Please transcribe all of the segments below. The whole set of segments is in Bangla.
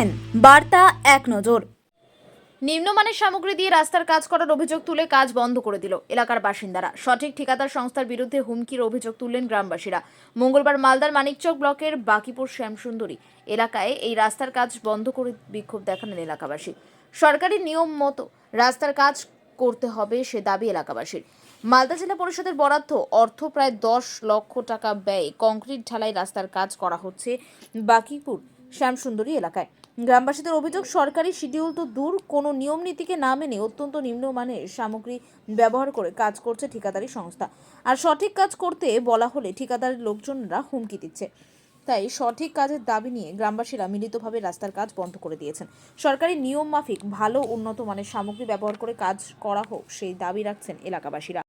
দেখছেন বার্তা এক নজর। নিম্নমানের সামগ্রী দিয়ে রাস্তার কাজ করার অভিযোগ তুলে কাজ বন্ধ করে দিল এলাকার বাসিন্দারা। সঠিক ঠিকাদার সংস্থার বিরুদ্ধে হুমকির অভিযোগ তুললেন গ্রামবাসীরা। মঙ্গলবার মালদার মানিকচক ব্লকের বাকিপুর শ্যামসুন্দরী এলাকায় এই রাস্তার কাজ বন্ধ করে বিক্ষোভ দেখালেন এলাকাবাসী। সরকারি নিয়ম মতো রাস্তার কাজ করতে হবে সে দাবি এলাকাবাসীর। মালদা জেলা পরিষদের বরাদ্দ অর্থ প্রায় দশ লক্ষ টাকা ব্যয়ে কংক্রিট ঢালাই রাস্তার কাজ করা হচ্ছে বাকিপুর শ্যামসুন্দরী এলাকায়। গ্রামবাসীদের অভিযোগ, সরকারি শিডিউল তো দূর, কোনো নিয়ম নীতিকে না মেনে অত্যন্ত নিম্নমানের সামগ্রী ব্যবহার করে কাজ করছে ঠিকাদারি সংস্থা। আর সঠিক কাজ করতে বলা হলে ঠিকাদারের লোকজনরা হুমকি দিচ্ছে। তাই সঠিক কাজের দাবি নিয়ে গ্রামবাসীরা মিলিতভাবে রাস্তার কাজ বন্ধ করে দিয়েছেন। সরকারি নিয়ম মাফিক ভালো উন্নত মানের সামগ্রী ব্যবহার করে কাজ করা হোক, সেই দাবি রাখছেন এলাকাবাসীরা।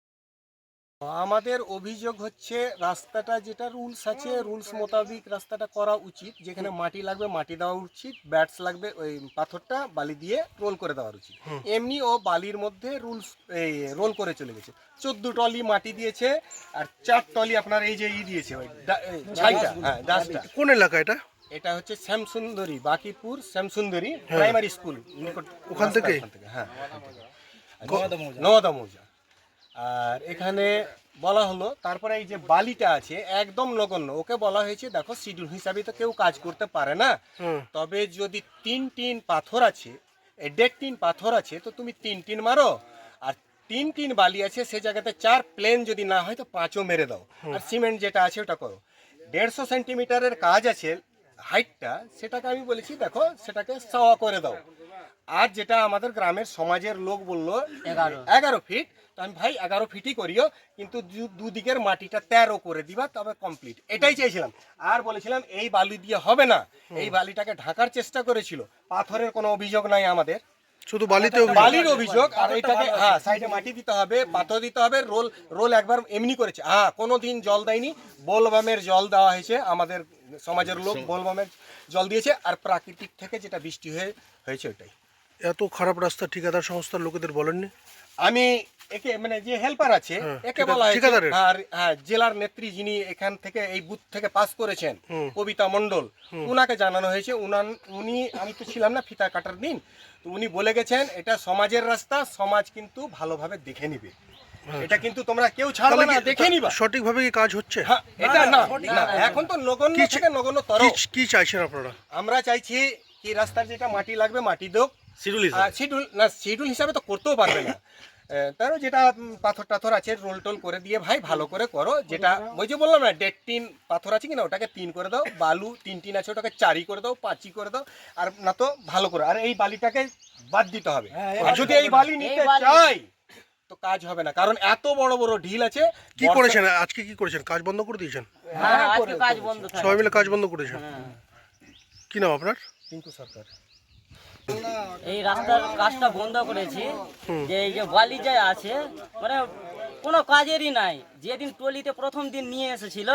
আমাদের অভিযোগ হচ্ছে রাস্তাটা যেটা রুলস আছে রুলস মোতাবিক রাস্তাটা করা উচিত। যেখানে মাটি লাগবে মাটি দেওয়া উচিত ব্যাটস লাগবে ওই পাথরটা বালি দিয়ে রোল করে দেওয়া উচিত। এমনি ও বালির মধ্যে রুলস এই রোল করে চলে গেছে। চোদ্দ টলি মাটি দিয়েছে আর চার টলি আপনার এই যে ই দিয়েছে ওই ছাইটা হ্যাঁ ডাস্টটা। কোন এলাকা এটা? এটা হচ্ছে শ্যামসুন্দরী বাকিপুর শ্যামসুন্দরী প্রাইমারি স্কুল ওখান থেকে? ওখান থেকে হ্যাঁ। নওয়াদা মৌজা। আর এখানে বলা হলো তারপরে এই যে বালিটা আছে একদম নগণ্য। ওকে বলা হয়েছে দেখো শিডিউল হিসাবে তো কেউ কাজ করতে পারে না। তবে যদি তিন টিন পাথর আছে দেড় টিন পাথর আছে তো তুমি তিন টিন মারো। আর তিন টিন বালি আছে সে জায়গাতে চার প্লেন যদি না হয় তো পাঁচও মেরে দাও। আর সিমেন্ট যেটা আছে ওটা করো। দেড়শো সেন্টিমিটারের কাজ আছে হাইটটা সেটাকে আমি বলেছি দেখো সেটাকে সাওয়া করে দাও। আর যেটা আমাদের গ্রামের সমাজের লোক বলল এগারো। ফিট তো আমি ভাই এগারো ফিটই করিও কিন্তু দু- দুদিকের মাটিটা তেরো করে দিবা তবে কমপ্লিট এটাই চাইছিলাম। আর বলেছিলাম এই বালি দিয়ে হবে না। এই বালিটাকে ঢাকার চেষ্টা করেছিল। পাথরের কোনো অভিযোগ নাই আমাদের। শুধু বালিতে বালির অভিযোগ আর এটাকে হ্যাঁ সাইডে মাটি দিতে হবে পাথর দিতে হবে রোল রোল একবার এমনি করেছে। হ্যাঁ কোনো দিন জল দেয়নি। বোলবামের জল দেওয়া হয়েছে আমাদের সমাজের লোক বোলবামের জল দিয়েছে আর প্রাকৃতিক থেকে যেটা বৃষ্টি হয়ে হয়েছে ওটাই এত খারাপ রাস্তা ঠিকাদার সংস্থার লোকেদের বলেননি? আমি একে মানে যে হেল্পার আছে হ্যাঁ, একে বলা হয়েছে আর হ্যাঁ জেলার নেত্রী যিনি এখান থেকে এই বুথ থেকে পাস করেছেন কবিতা মণ্ডল উনাকে জানানো হয়েছে। উনান উনি আমি তো ছিলাম না ফিতা কাটার দিন। তো উনি বলে গেছেন এটা সমাজের রাস্তা সমাজ কিন্তু ভালোভাবে দেখে নিবে। এটা কিন্তু তোমরা কেউ ছাড়বে না দেখে নিবা। সঠিকভাবে কি কাজ হচ্ছে? হ্যাঁ এটা না এখন তো নগণ্য থেকে নগণ্য তর কি চাইছেন আপনারা? আমরা চাইছি কি রাস্তার যেটা মাটি লাগবে মাটি হোক শিডিউল শিডিউল না শিডিউল হিসাবে তো করতেও পারবে না। তারও যেটা পাথর টাথর আছে রোল টোল করে দিয়ে ভাই ভালো করে করো। যেটা ওই যে বললাম না দেড় তিন পাথর আছে কিনা ওটাকে তিন করে দাও। বালু তিন তিন আছে ওটাকে চারি করে দাও পাঁচই করে দাও। আর না তো ভালো করে। আর এই বালিটাকে বাদ দিতে হবে। আর যদি এই বালি নিতে চাই তো কাজ হবে না। কারণ এত বড় বড় ঢিল আছে কি করেছেন? আজকে কি করেছেন? কাজ বন্ধ করে দিয়েছেন? হ্যাঁ আজকে কাজ বন্ধ সবাই মিলে কাজ বন্ধ করেছেন? কি নাম আপনার? টিঙ্কু সরকার। এই রাস্তার কাজটা বন্ধ করেছি। যে এই যে বালি যে আছে মানে কোনো কাজেরই নাই। যেদিন টলিতে প্রথম দিন নিয়ে এসেছিল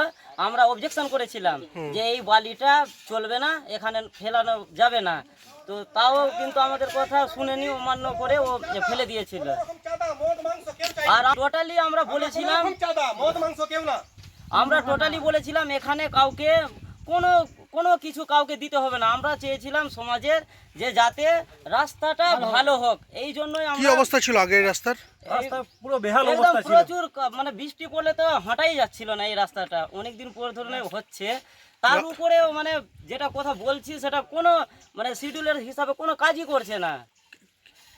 আমরা অবজেকশন করেছিলাম যে এই বালিটা চলবে না এখানে ফেলানো যাবে না। তো তাও কিন্তু আমাদের কথা শুনেনি অমান্য করে ও ফেলে দিয়েছিল। আর টোটালি আমরা বলেছিলাম আমরা টোটালি বলেছিলাম এখানে কাউকে কোনো কোনো কিছু কাউকে দিতে হবে না। আমরা চেয়েছিলাম সমাজের যে যাতে রাস্তাটা ভালো হোক। এই জন্যই কি আমরা অবস্থা ছিল আগে এই রাস্তার একদম প্রচুর ক- মানে বৃষ্টি পড়লে তো হাঁটাই যাচ্ছিল না এই রাস্তাটা। অনেকদিন পর ধরনের হচ্ছে। তার উপরে মানে যেটা কথা বলছি সেটা কোনো মানে শিডিউলের হিসাবে কোনো কাজই করছে না।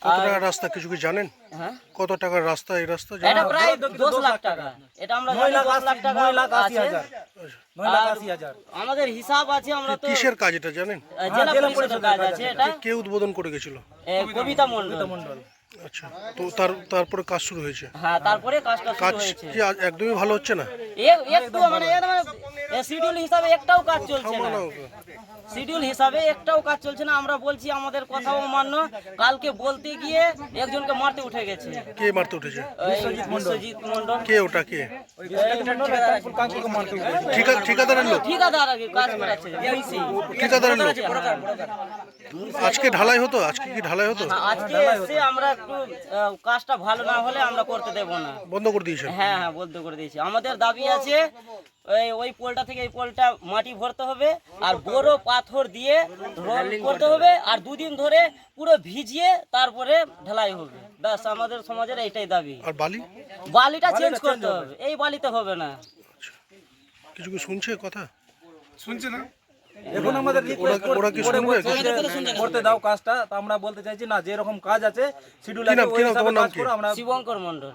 কত টাকার রাস্তা কিছু কি জানেন? হ্যাঁ? কত টাকার রাস্তা এই রাস্তা? এটা প্রায় দশ লাখ টাকা। এটা আমরা জানি দশ লাখ টাকা আছে। আমাদের হিসাব আছে আমরা তো কিসের কাজ এটা জানেন? জেলা পরিষদের কাজ আছে এটা। কে উদ্বোধন করে গেছিল? কবিতা মণ্ডল। আচ্ছা তো তার তারপরে কাজ শুরু হয়েছে? হ্যাঁ তারপরে কাজটা কাজ শুরু হয়েছে। কি একদমই ভালো হচ্ছে না? একটু মানে শিডিউল হিসাবে একটাও কাজ চলছে না। শিডিউল হিসাবে একটাও কাজ চলছে না। আমরা বলছি আমাদের কথাও মান্য কালকে বলতে গিয়ে একজনকে মারতে উঠে গেছে। কে মারতে উঠেছে? বিশ্বজিৎ মন্ডল কে ওটা কে? ঠিকাদারের লোক। ঠিকাদার কাজ করাচ্ছে ঠিকাদারের লোক। হ্যাঁ। আজকে ঢালাই হতো? আজকে কি ঢালাই হতো? আজকে এসে আমরা একটু কাজটা ভালো না হলে আমরা করতে দেব না। বন্ধ করে দিয়েছেন? হ্যাঁ হ্যাঁ বলতে করে দিয়েছি। আমাদের দাবি আছে ওই ওই পোলটা থেকে এই পোলটা মাটি ভরতে হবে আর বড় পাথর দিয়ে রোল করতে হবে আর দুদিন ধরে পুরো ভিজিয়ে তারপরে ঢালাই হবে। ব্যাস আমাদের সমাজের এইটাই দাবি। আর বালি? বালিটা চেঞ্জ করতে হবে। এই বালিতে হবে না। কিছু কি শুনছে কথা? এখন আমাদের ওরা ওরা করতে দাও কাজটা। তা আমরা বলতে চাইছি না যে এরকম কাজ আছে শিডিউল শিবঙ্কর মন্ডল